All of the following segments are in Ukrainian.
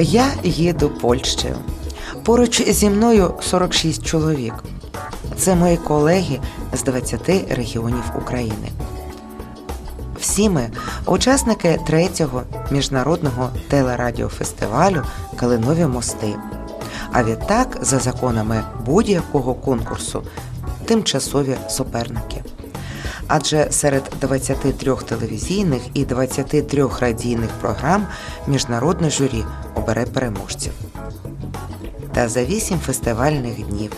Я їду Польщею. Поруч зі мною 46 чоловік. Це мої колеги з 20 регіонів України. Всі ми учасники третього міжнародного телерадіофестивалю Калинові мости. А відтак, за законами будь-якого конкурсу, тимчасові суперники. Адже серед 23 телевізійних і 23 радійних програм міжнародне журі обере переможців. Та за вісім фестивальних днів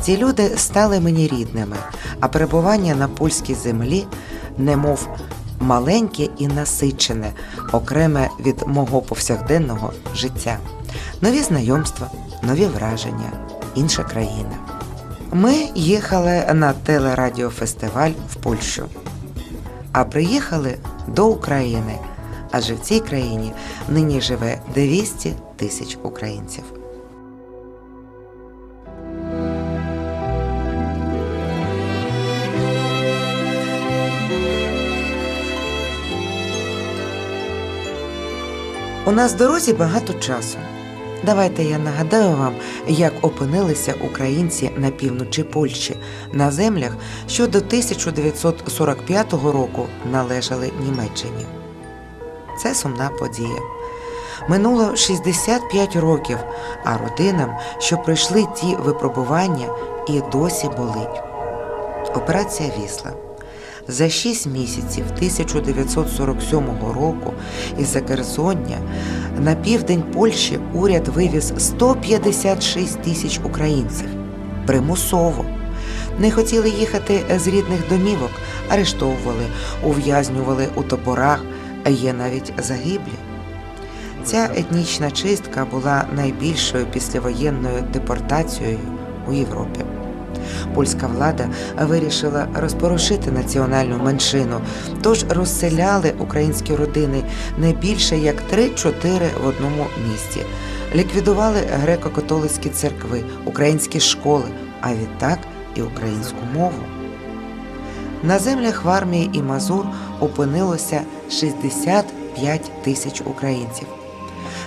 ці люди стали мені рідними, а перебування на польській землі, немов маленьке і насичене, окреме від мого повсякденного життя, нові знайомства, нові враження, інша країна. Ми їхали на телерадіофестиваль в Польщу, а приїхали до України, адже в цій країні нині живе 200 тисяч українців. У нас дорозі багато часу. Давайте я нагадаю вам, як опинилися українці на півночі Польщі на землях, що до 1945 року належали Німеччині. Це сумна подія. Минуло 65 років, а родинам, що пройшли ті випробування, і досі болить. Операція Вісла. За шість місяців 1947 року із Закерзоння на південь Польщі уряд вивіз 156 тисяч українців примусово. Не хотіли їхати з рідних домівок, арештовували, ув'язнювали у таборах, є навіть загиблі. Ця етнічна чистка була найбільшою післявоєнною депортацією у Європі. Польська влада вирішила розпорошити національну меншину, тож розселяли українські родини не більше як 3-4 в одному місті. Ліквідували греко-католицькі церкви, українські школи, а відтак і українську мову. На землях в армії і Мазур опинилося 65 тисяч українців.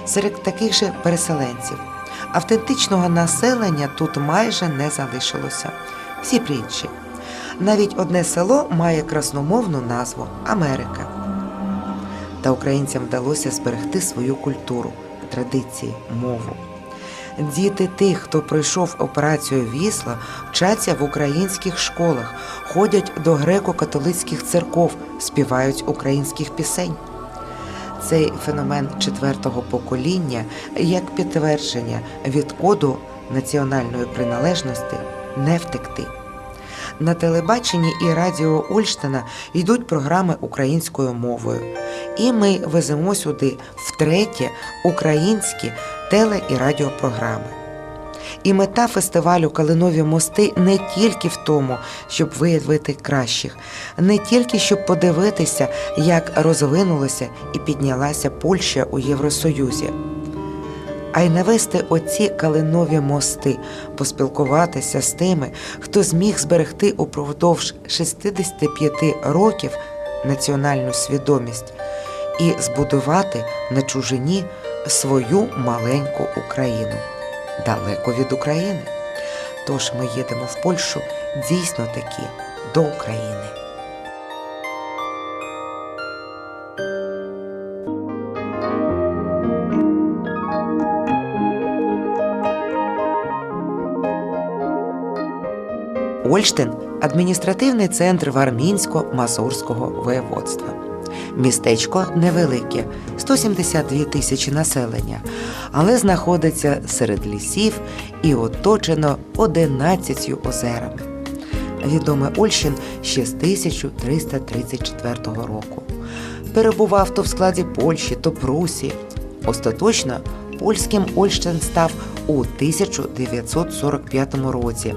Серед таких же переселенців автентичного населення тут майже не залишилося. Всі приїжджі. Навіть одне село має красномовну назву Америка. Та українцям вдалося зберегти свою культуру, традиції, мову. Діти тих, хто пройшов операцію Вісла, вчаться в українських школах, ходять до греко-католицьких церков, співають українських пісень. Цей феномен четвертого покоління як підтвердження від коду національної приналежності не втекти. На телебаченні і радіо Ольштина йдуть програми українською мовою, і ми веземо сюди втретє українські теле і радіопрограми. І мета фестивалю Калинові мости не тільки в тому, щоб виявити кращих, не тільки щоб подивитися, як розвинулася і піднялася Польща у Євросоюзі, а й навести оці калинові мости, поспілкуватися з тими, хто зміг зберегти упродовж 65 років національну свідомість і збудувати на чужині свою маленьку Україну далеко від України. Тож ми їдемо в Польщу дійсно таки до України. Ольштин адміністративний центр Вармінсько-Мазурського воєводства. Містечко невелике 172 тисячі населення, але знаходиться серед лісів і оточено 11 озерами. Відоме Ольщин ще з 1334 року. Перебував то в складі Польщі, то Прусії. Остаточно польським Ольщин став у 1945 році.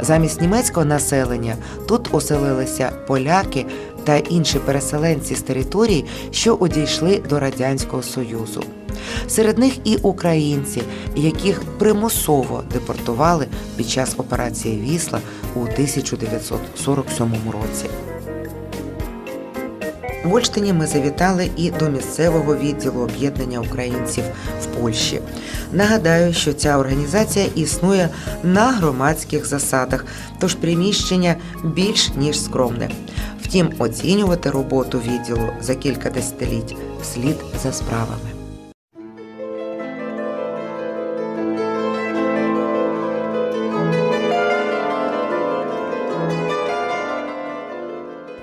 Замість німецького населення тут оселилися поляки та інші переселенці з територій, що одійшли до Радянського Союзу. Серед них і українці, яких примусово депортували під час операції Вісла у 1947 році. В Ольштині ми завітали і до місцевого відділу об'єднання українців в Польщі. Нагадаю, що ця організація існує на громадських засадах, тож приміщення більш ніж скромне. Втім, оцінювати роботу відділу за кілька десятиліть слід за справами.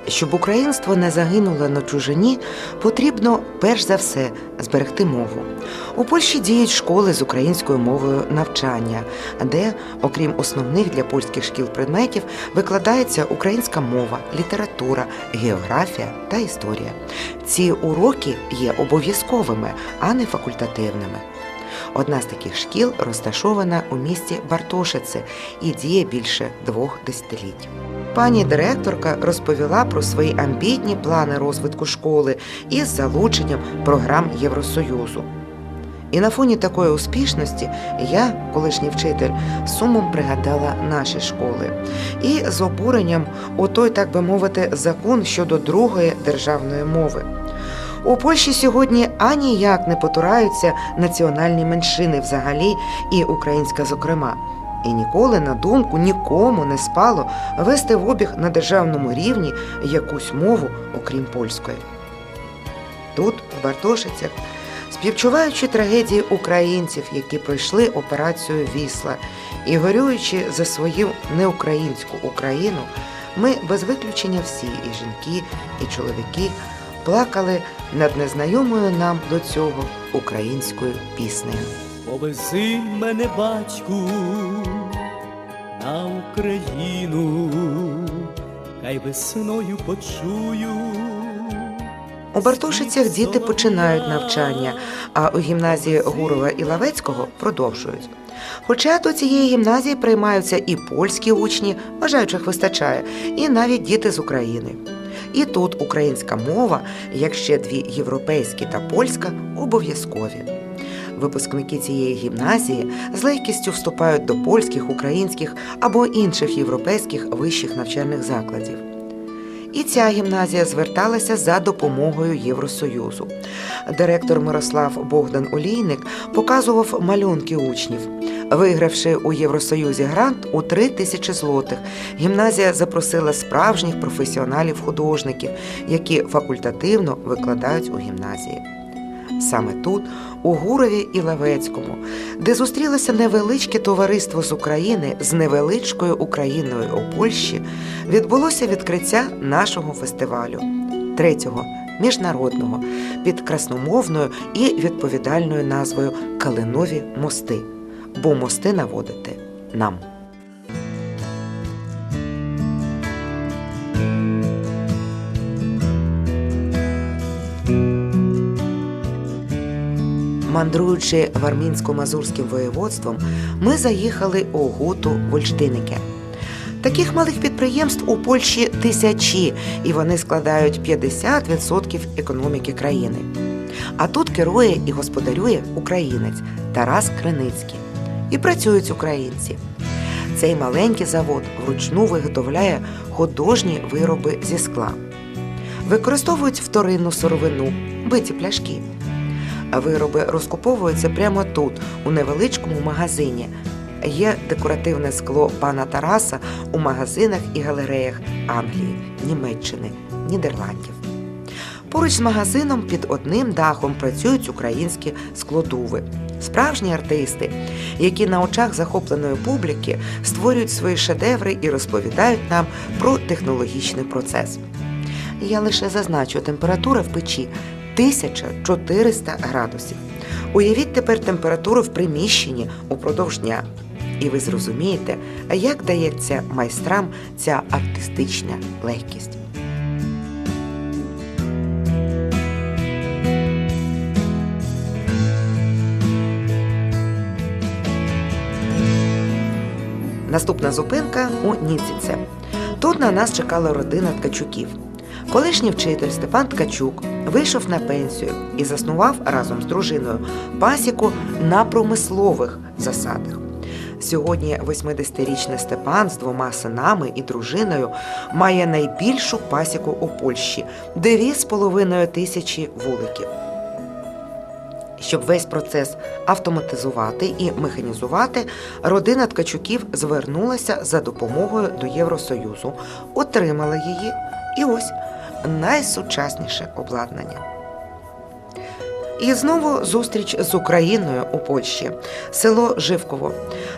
Щоб українство не загинуло на чужині, потрібно перш за все зберегти мову. У Польщі діють школи з українською мовою навчання, де, окрім основних для польських шкіл предметів, викладається українська мова, література, географія та історія. Ці уроки є обов'язковими, а не факультативними. Одна з таких шкіл розташована у місті Бартошице і діє більше двох десятиліть. Пані директорка розповіла про свої амбітні плани розвитку школи із залученням програм Євросоюзу. І на фоні такої успішності я, колишній вчитель, сумом пригадала наші школи і з обуренням у той, так би мовити, закон щодо другої державної мови. У Польщі сьогодні аніяк не потураються національні меншини взагалі і українська зокрема. І ніколи на думку нікому не спало вести в обіг на державному рівні якусь мову, окрім польської. Тут, в Бартошицях, співчуваючи трагедії українців, які пройшли операцію Вісла, і горюючи за свою неукраїнську Україну, ми без виключення всі, і жінки, і чоловіки, плакали над незнайомою нам до цього українською піснею. Повези мене, батьку, на Україну, хай весною почую. У Бартошицях діти починають навчання, а у гімназії Гурова і Лавецького продовжують. Хоча до цієї гімназії приймаються і польські учні, бажаючих вистачає, і навіть діти з України. І тут українська мова, як ще дві європейські та польська, обов'язкові. Випускники цієї гімназії з легкістю вступають до польських, українських або інших європейських вищих навчальних закладів. І ця гімназія зверталася за допомогою Євросоюзу. Директор Мирослав Богдан Олійник показував малюнки учнів. Вигравши у Євросоюзі грант у 3 тисячі злотих, гімназія запросила справжніх професіоналів-художників, які факультативно викладають у гімназії. Саме тут, у Гурові і Лавецькому, де зустрілося невеличке товариство з України з невеличкою Україною у Польщі, відбулося відкриття нашого фестивалю третього міжнародного під красномовною і відповідальною назвою Калинові мости, бо мости наводити нам. Мандруючи Вармінсько-Мазурським воєводством, ми заїхали у Гуту Вольштиники. Таких малих підприємств у Польщі тисячі, і вони складають 50% економіки країни. А тут керує і господарює українець Тарас Криницький. І працюють українці. Цей маленький завод вручну виготовляє художні вироби зі скла. Використовують вторинну сировину, биті пляшки. Вироби розкуповуються прямо тут, у невеличкому магазині. Є декоративне скло пана Тараса у магазинах і галереях Англії, Німеччини, Нідерландів. Поруч з магазином під одним дахом працюють українські складуви, справжні артисти, які на очах захопленої публіки створюють свої шедеври і розповідають нам про технологічний процес. Я лише зазначу, температура в печі 1400 градусів. Уявіть тепер температуру в приміщенні упродовж дня. І ви зрозумієте, як дається майстрам ця артистична легкість. Наступна зупинка у Ніціце. Тут на нас чекала родина ткачуків. Колишній вчитель Степан Ткачук вийшов на пенсію і заснував разом з дружиною пасіку на промислових засадах. Сьогодні 80-річний Степан з двома синами і дружиною має найбільшу пасіку у Польщі 2,5 тисячі вуликів. Щоб весь процес автоматизувати і механізувати, родина ткачуків звернулася за допомогою до Євросоюзу, отримала її, і ось найсучасніше обладнання. І знову зустріч з Україною у Польщі, село Живково.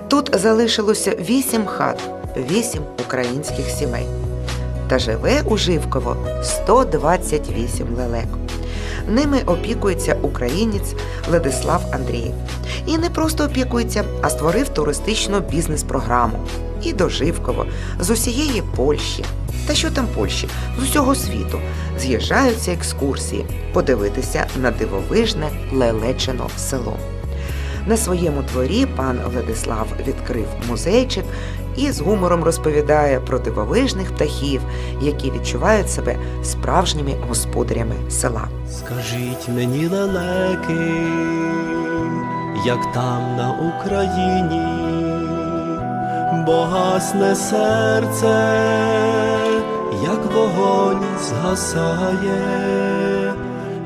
Тут залишилося вісім хат, вісім українських сімей. Та живе у Живково 128 лелек. Ними опікується українець Владислав Андрієв. І не просто опікується, а створив туристичну бізнес-програму. І до Живково, з усієї Польщі. Та що там Польщі? З усього світу з'їжджаються екскурсії, подивитися на дивовижне Лелечино село. На своєму дворі пан Владислав відкрив музейчик і з гумором розповідає про дивовижних птахів, які відчувають себе справжніми господарями села. Скажіть мені лелеки, як там на Україні, бо серце, як вогонь згасає,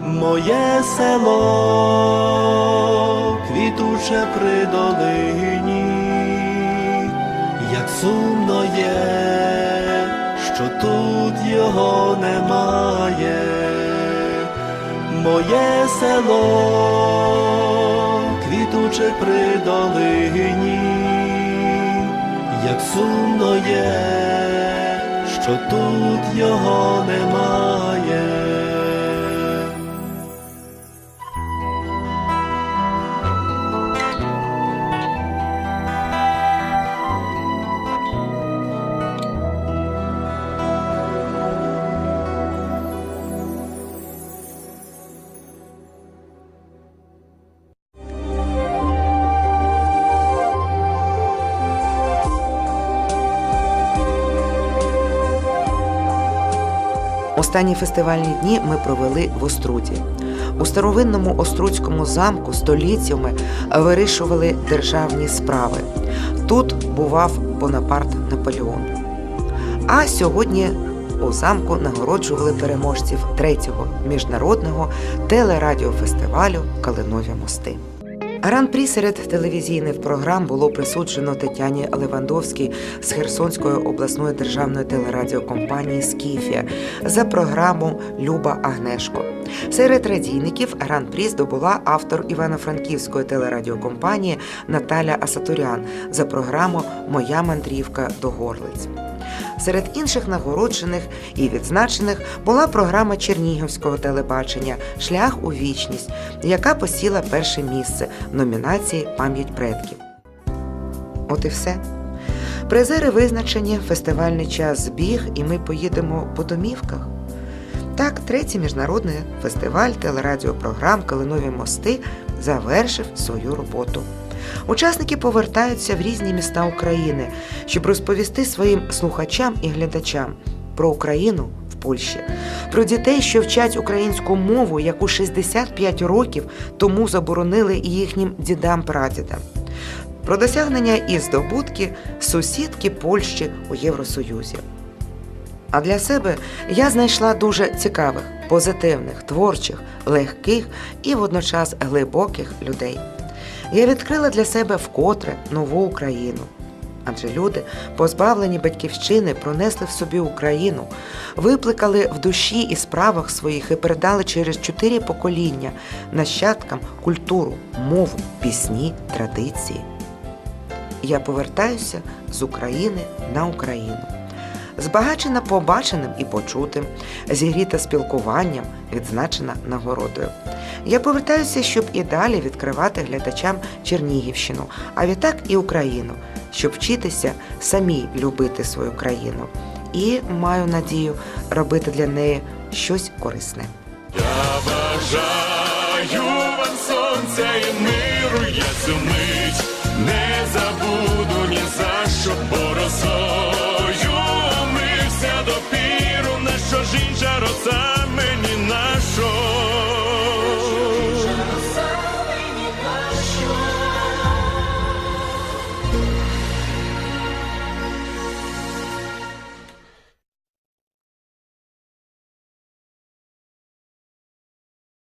моє село квітуче при долині, сумно є, що тут його немає моє село, квітуче при долині, як сумно є, що тут його немає. Останні фестивальні дні ми провели в Оструді. У старовинному Оструцькому замку століттями вирішували державні справи. Тут бував Бонапарт Наполеон. А сьогодні у замку нагороджували переможців третього міжнародного телерадіофестивалю Калинові мости. Гран-прі серед телевізійних програм було присуджено Тетяні Левандовській з Херсонської обласної державної телерадіокомпанії Скіфія за програму Люба Агнешко. Серед радійників гран-прі здобула автор Івано-Франківської телерадіокомпанії Наталя Асатурян за програму Моя мандрівка до горлиць. Серед інших нагороджених і відзначених була програма Чернігівського телебачення Шлях у вічність, яка посіла перше місце в номінації Пам'ять предків. От і все. Призери визначені, фестивальний час збіг, і ми поїдемо по домівках. Так, третій міжнародний фестиваль телерадіопрограм Калинові мости завершив свою роботу. Учасники повертаються в різні міста України, щоб розповісти своїм слухачам і глядачам про Україну в Польщі, про дітей, що вчать українську мову, яку 65 років тому заборонили їхнім дідам-прадідам. Про досягнення і здобутки сусідки Польщі у Євросоюзі. А для себе я знайшла дуже цікавих, позитивних, творчих, легких і водночас глибоких людей. Я відкрила для себе вкотре нову Україну. Адже люди, позбавлені батьківщини, пронесли в собі Україну, випликали в душі і справах своїх і передали через чотири покоління нащадкам культуру, мову, пісні, традиції. Я повертаюся з України на Україну. Збагачена побаченим і почутим, зігріта спілкуванням, відзначена нагородою. Я повертаюся, щоб і далі відкривати глядачам Чернігівщину, а відтак і Україну, щоб вчитися самі любити свою країну. І маю надію робити для неї щось корисне. Я бажаю вам сонця і миру,